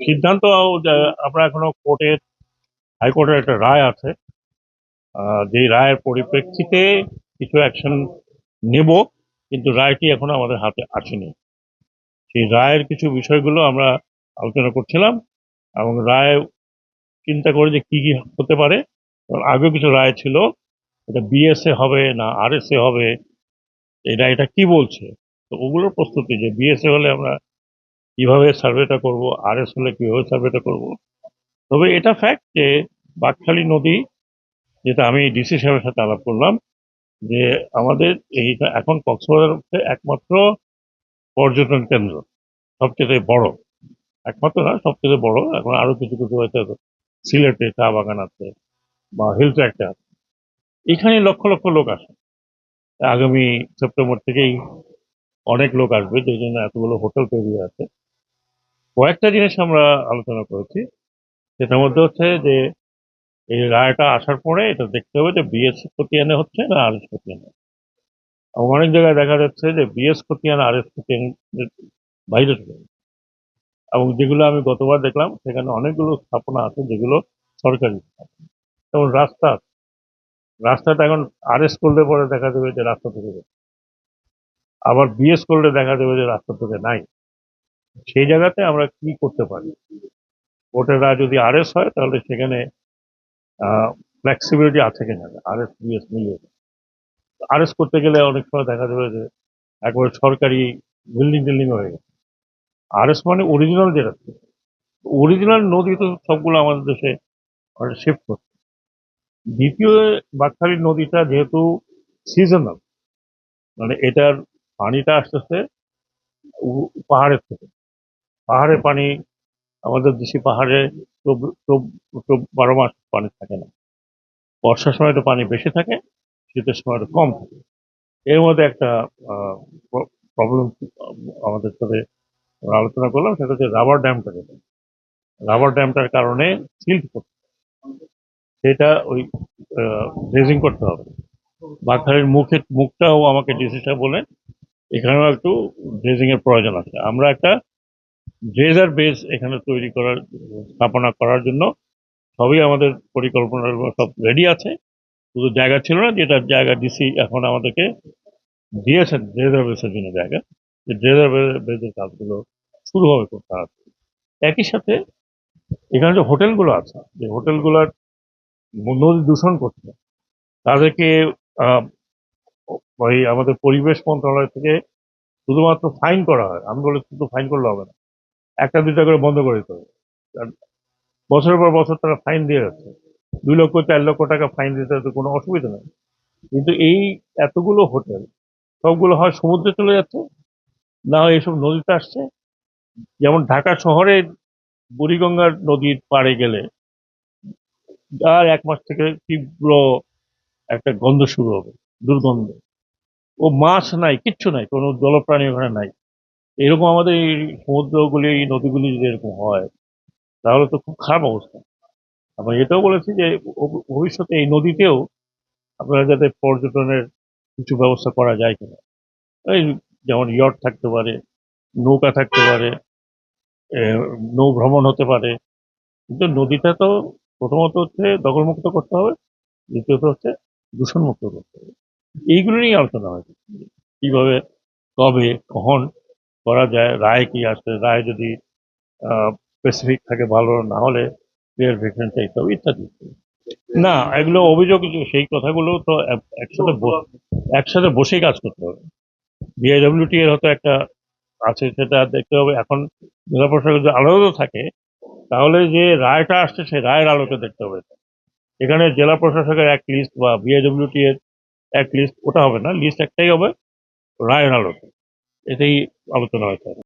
সিদ্ধান্ত আমরা এখনও কোর্টের, হাইকোর্টের একটা রায় আছে। যে রায়ের পরিপ্রেক্ষিতে কিছু অ্যাকশন নেব, কিন্তু রায়টি এখনও আমাদের হাতে আসেনি। সেই রায়ের কিছু বিষয়গুলো আমরা আলোচনা করছিলাম এবং রায় চিন্তা করে যে কি কি হতে পারে। আগেও কিছু রায় ছিল, এটা বিএসএ হবে না আরএসএ হবে, এটা এটা কি বলছে? তো ওগুলোর প্রস্তুতি যে বিএসএ হলে আমরা কীভাবে সার্ভেটা করব, আরএস হলে কীভাবে সার্ভেটা করব। তবে এটা ফ্যাক্ট যে বাকখালী নদী, যেটা আমি ডিসি সাহেবের সাথে আলাপ করলাম, যে আমাদের এইটা এখন কক্সবাজার হচ্ছে একমাত্র পর্যটন কেন্দ্র, সবচেয়ে বড়। একমাত্র না, সবচেয়ে বড়। এখন আরও কিছু কিছু হয়তো সিলেটে চা বাগান আছে, বা হিল ট্র্যাকটা আছে। এখানে লক্ষ লক্ষ লোক আসে। আগামী সেপ্টেম্বর থেকেই অনেক লোক আসবে যে জন্য এতগুলো হোটেল তৈরি আছে। কয়েকটা জিনিস আমরা আলোচনা করেছি। সেটার মধ্যে হচ্ছে যে, এই রায়টা আসার পরে এটা দেখতে হবে যে বিএস খতিয়ানে হচ্ছে না আর এস খতিয়ানে। অনেক জায়গায় দেখা যাচ্ছে যে বিএস খতিয়ান আর এস খতিয়ান বাইরে চলে এবং যেগুলো আমি গতবার দেখলাম, সেখানে অনেকগুলো স্থাপনা আছে যেগুলো সরকারি। যেমন রাস্তা রাস্তাটা এখন আরএস করলে পরে দেখা যাবে যে রাস্তা থেকে আবার বিএস করলে দেখা যাবে যে রাস্তা থেকে নাই। সেই জায়গাতে আমরা কি করতে পারি? ভোটাররা যদি আরএস হয়, তাহলে সেখানে ফ্লেক্সিবিলিটি আছে কিনা? আরএস, বিএস মিলিয়ে। আরএস করতে গেলে অনেক সময় দেখা যাবে যে, একবারে সরকারি বিল্ডিং টিল্ডিং হয়ে গেছে। আরএস মানে অরিজিনাল যেটা অরিজিনাল নদী তো সবগুলো আমাদের দেশে শিফট করছে। দ্বিতীয় বাকখালী নদীটা যেহেতু সিজনাল মানে এটার পানিটা আসতেছে উ- পাহাড়ের থেকে। পাহাড়ের পানি, আমাদের দেশি পাহাড়ে বারো মাস পানি থাকে না। বর্ষার সময় তো পানি বেশি থাকে, শীতের সময় একটু কম থাকে। এর মধ্যে একটা প্রবলেম আমাদের সাথে আলোচনা করলাম, সেটা হচ্ছে রাবার ড্যামটা যেটা। রাবার ড্যামটার কারণে সিল্ট করতে। সেটা ওই ড্রেজিং করতে হবে। বাঘারের মুখে, মুখটাও আমাকে ডিসি সাহেব বলেন এখানেও একটু ড্রেজিংয়ের প্রয়োজন আছে। আমরা একটা ড্রেজার বেস এখানে তৈরি করার, স্থাপনা করার জন্য সবই আমাদের পরিকল্পনা সব রেডি আছে। শুধু জায়গা ছিল না, যেটা জায়গা ডিসি এখন আমাদেরকে দিয়েছেন ড্রেজার বেসের জন্য জায়গা। যে ড্রেজার বেসের কাজগুলো শুরু হবে খুব তাড়াতাড়ি। একই সাথে এখানে যে হোটেলগুলো আছে, যে হোটেলগুলোর নদী দূষণ করছে, তাদেরকে ওই আমাদের পরিবেশ মন্ত্রণালয় থেকে শুধুমাত্র ফাইন করা হয়। আমি বলে শুধু ফাইন করলে হবে না। একটা, দুইটা করে বন্ধ করে দিতে হবে। বছরের পর বছর তারা ফাইন দিয়ে যাচ্ছে। দুই লক্ষ, চার লক্ষ টাকা ফাইন দিতে তো কোনো অসুবিধা নেই। কিন্তু এই এতগুলো হোটেল, সবগুলো হয় সমুদ্রে চলে যাচ্ছে। না হয় এসব নদীতে আসছে। যেমন ঢাকা শহরে বুড়িগঙ্গার নদীর পাড়ে গেলে আর এক মাস থেকে তীব্র একটা গন্ধ শুরু হবে, দুর্গন্ধ। ও মাছ নাই, কিচ্ছু নাই, কোনো জলপ্রাণী ওখানে নাই। এরকম আমাদের এই সমুদ্রগুলি, এই নদীগুলি যদি এরকম হয়, তাহলে তো খুব খারাপ অবস্থা। আমরা এটাও বলেছি যে ভবিষ্যতে এই নদীতেও আপনারা যাতে পর্যটনের কিছু ব্যবস্থা করা যায় কিনা। এই যেমন ইয়ট থাকতে পারে, নৌকা থাকতে পারে নৌ ভ্রমণ হতে পারে। কিন্তু নদীটা তো প্রথমত হচ্ছে দখলমুক্ত করতে হবে, দ্বিতীয়ত হচ্ছে দূষণমুক্ত করতে হবে। এইগুলো নিয়ে আলোচনা হয়েছে। কীভাবে, কবে, কখন করা যায়, রায় কি আসবে রায় যদি স্পেসিফিক থাকে ভালো, না হলে ক্লিয়ারিফিকেশন চাইতে হবে ইত্যাদি। না, এগুলো অভিযোগ, সেই কথাগুলো তো একসাথে একসাথে বসেই কাজ করতে হবে। বিআইডব্লিউটি এর হয়তো একটা আছে, সেটা দেখতে হবে। এখন জেলা প্রশাসক যদি আলাদা থাকে, তাহলে যে রায়টা আসছে, সেই রায়ের আলোকে দেখতে হবে। এখানে জেলা প্রশাসকের এক লিস্ট বা বিআইডব্লিউটি এর এক লিস্ট ওটা হবে না লিস্ট একটাই হবে, রায়ের আলোকে। এটাই আলোচনা হয়েছে